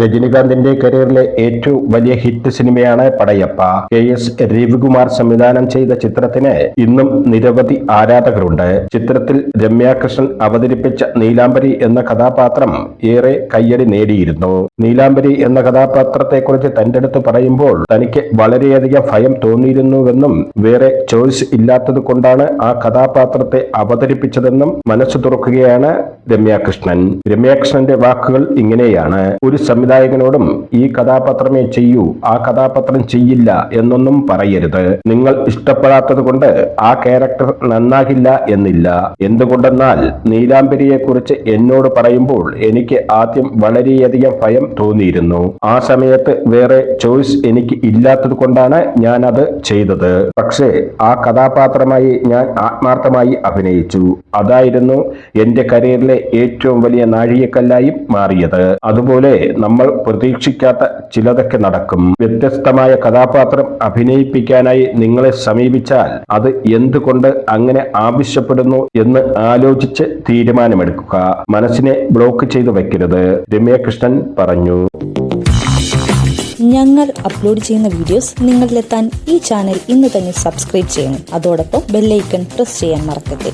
രജനികാന്തിന്റെ കരിയറിലെ ഏറ്റവും വലിയ ഹിറ്റ് സിനിമയാണ് പടയപ്പ. കെ എസ് രവികുമാർ സംവിധാനം ചെയ്ത ചിത്രത്തിന് ഇന്നും നിരവധി ആരാധകരുണ്ട്. ചിത്രത്തിൽ രമ്യാകൃഷ്ണൻ അവതരിപ്പിച്ച നീലാംബരി എന്ന കഥാപാത്രം ഏറെ കയ്യടി നേടിയിരുന്നു. നീലാംബരി എന്ന കഥാപാത്രത്തെക്കുറിച്ച് തന്റെ അടുത്ത് പറയുമ്പോൾ തനിക്ക് വളരെയധികം ഭയം തോന്നിയിരുന്നുവെന്നും വേറെ ചോയ്സ് ഇല്ലാത്തത് കൊണ്ടാണ് ആ കഥാപാത്രത്തെ അവതരിപ്പിച്ചതെന്നും മനസ്സു തുറക്കുകയാണ് രമ്യാകൃഷ്ണൻ രമ്യാകൃഷ്ണന്റെ വാക്കുകൾ ഇങ്ങനെയാണ്. ഒരു സംവിധായകനോടും ഈ കഥാപാത്രമേ ചെയ്യൂ ആ കഥാപാത്രം ചെയ്യില്ല എന്നൊന്നും പറയരുത്. നിങ്ങൾ ഇഷ്ടപ്പെടാത്തത് കൊണ്ട് ആ ക്യാരക്ടർ നന്നാകില്ല എന്നില്ല. എന്തുകൊണ്ടെന്നാൽ നീലാംബരിയെ കുറിച്ച് എന്നോട് പറയുമ്പോൾ എനിക്ക് ആദ്യം വളരെയധികം ഭയം തോന്നിയിരുന്നു. ആ സമയത്ത് വേറെ ചോയ്സ് എനിക്ക് ഇല്ലാത്തത് കൊണ്ടാണ് ഞാൻ അത് ചെയ്തത്. പക്ഷേ ആ കഥാപാത്രമായി ഞാൻ ആത്മാർത്ഥമായി അഭിനയിച്ചു. അതായിരുന്നു എന്റെ കരിയറിലെ ഏറ്റവും വലിയ നാഴികക്കല്ലായും മാറിയത്. അതുപോലെ നമ്മൾ പ്രതീക്ഷിക്കാത്ത ചിലതൊക്കെ നടക്കും. വ്യത്യസ്തമായ കഥാപാത്രം അഭിനയിപ്പിക്കാനായി നിങ്ങളെ സമീപിച്ചാൽ അത് എന്തുകൊണ്ട് അങ്ങനെ ആവശ്യപ്പെടുന്നു എന്ന് ആലോചിച്ച് തീരുമാനമെടുക്കുക. മനസ്സിനെ ബ്ലോക്ക് ചെയ്തു വെക്കരുത്. രമ്യകൃഷ്ണൻ പറഞ്ഞു. ഞങ്ങൾ അപ്ലോഡ് ചെയ്യുന്ന വീഡിയോസ് നിങ്ങളിലെത്താൻ ഈ ചാനൽ ഇന്ന് തന്നെ സബ്സ്ക്രൈബ് ചെയ്യണം. അതോടൊപ്പം ബെല്ലൈക്കൺ പ്രസ് ചെയ്യാൻ മറക്കരുത്.